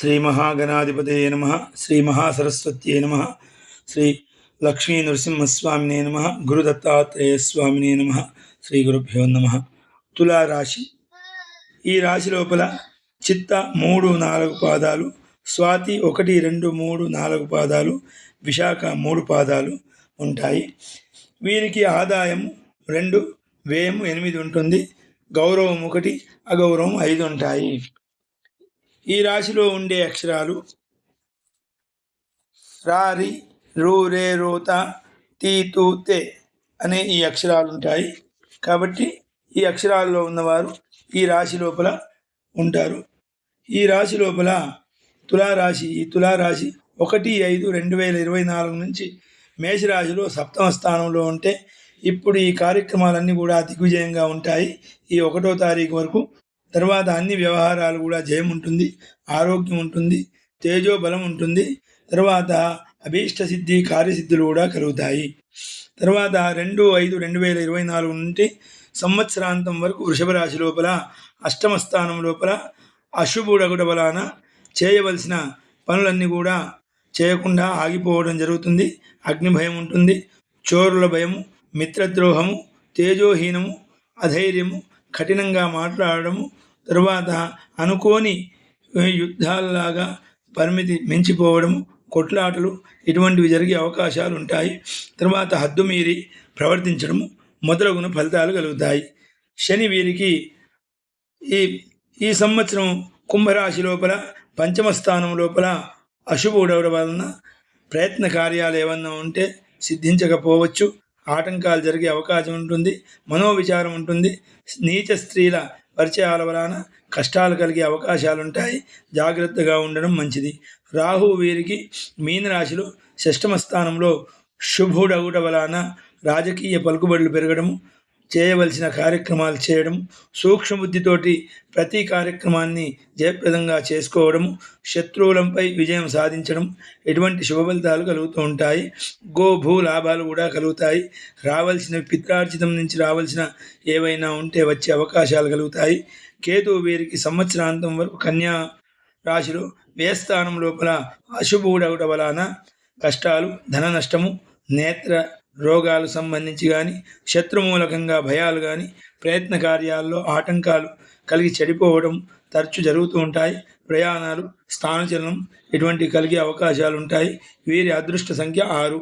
శ్రీ మహాగణాధిపతయ నమ శ్రీ మహాసరస్వత్యే నమ శ్రీ లక్ష్మీ నరసింహస్వామినే నమ గురుదత్తాత్రేయ స్వామినే నమ శ్రీ గురుభ్యో నమ. తులారాశి. ఈ రాశి లోపల చిత్త మూడు నాలుగు పాదాలు స్వాతి ఒకటి రెండు మూడు నాలుగు పాదాలు విశాఖ మూడు పాదాలు ఉంటాయి. వీరికి ఆదాయం రెండు వ్యయం ఎనిమిది ఉంటుంది గౌరవం ఒకటి అగౌరవం ఐదు ఉంటాయి. ఈ రాశిలో ఉండే అక్షరాలు రారి రూ రే రోత తీ తూ తే అనే ఈ అక్షరాలు ఉంటాయి. కాబట్టి ఈ అక్షరాల్లో ఉన్నవారు ఈ రాశి లోపల ఉంటారు. ఈ రాశి లోపల తులారాశి ఈ తులారాశి ఒకటి ఐదు రెండు వేల ఇరవై నాలుగు నుంచి మేషరాశిలో సప్తమ స్థానంలో ఉంటే ఇప్పుడు ఈ కార్యక్రమాలన్నీ కూడా దిగ్విజయంగా ఉంటాయి. ఈ ఒకటో తారీఖు వరకు తర్వాత అన్ని వ్యవహారాలు కూడా జయం ఉంటుంది ఆరోగ్యం ఉంటుంది తేజో బలం ఉంటుంది. తర్వాత అభీష్ట సిద్ధి కార్యసిద్ధులు కూడా కలుగుతాయి. తర్వాత రెండు ఐదు రెండు వేల ఇరవై నాలుగు నుండి సంవత్సరాంతం వరకు వృషభ రాశి లోపల అష్టమ స్థానం లోపల అశుభుడగుడ వలన చేయవలసిన పనులన్నీ కూడా చేయకుండా ఆగిపోవడం జరుగుతుంది. అగ్ని భయం ఉంటుంది చోరుల భయము మిత్రద్రోహము తేజోహీనము అధైర్యము కఠినంగా మాట్లాడడము తరువాత అనుకోని యుద్ధాలలాగా పరిమితి మించిపోవడము కొట్లాటలు ఇటువంటివి జరిగే అవకాశాలు ఉంటాయి తర్వాత హద్దు మీరి ప్రవర్తించడము మొదలగున ఫలితాలు కలుగుతాయి. శని వీరికి ఈ ఈ సంవత్సరం కుంభరాశి లోపల పంచమ స్థానం లోపల అశుభుడవడం వలన ప్రయత్న కార్యాలు ఏమన్నా ఉంటే సిద్ధించకపోవచ్చు. ఆటంకాలు జరిగే అవకాశం ఉంటుంది మనోవిచారం ఉంటుంది. నీచ స్త్రీల పరిచయాల వలన కష్టాలు కలిగే అవకాశాలు ఉంటాయి. జాగ్రత్తగా ఉండడం మంచిది. రాహు వీరికి మీనరాశిలో షష్టమ స్థానంలో శుభుడగుట వలన రాజకీయ పలుకుబడులు పెరగడము చేయవలసిన కార్యక్రమాలు చేయడం సూక్ష్మబుద్ధితోటి ప్రతి కార్యక్రమాన్ని జయప్రదంగా చేసుకోవడము శత్రువులంపై విజయం సాధించడం ఎటువంటి శుభ ఫలితాలు కలుగుతూ ఉంటాయి. గో భూ లాభాలు కూడా కలుగుతాయి. రావాల్సిన పిత్రార్జితం నుంచి రావాల్సిన ఏవైనా ఉంటే వచ్చే అవకాశాలు కలుగుతాయి. కేతు వీరికి సంవత్సరాంతం వరకు కన్యా రాశిలో వ్యయస్థానం లోపల అశుభుడవట వలన కష్టాలు ధన నష్టము నేత్ర రోగాలు సంబంధించి కానీ శత్రుమూలకంగా భయాలు కానీ ప్రయత్న కార్యాల్లో ఆటంకాలు కలిగి చెడిపోవడం తరచు జరుగుతూ ఉంటాయి. ప్రయాణాలు స్థానచలనం ఇటువంటి కలిగే అవకాశాలు ఉంటాయి వీరి అదృష్ట సంఖ్య ఆరు.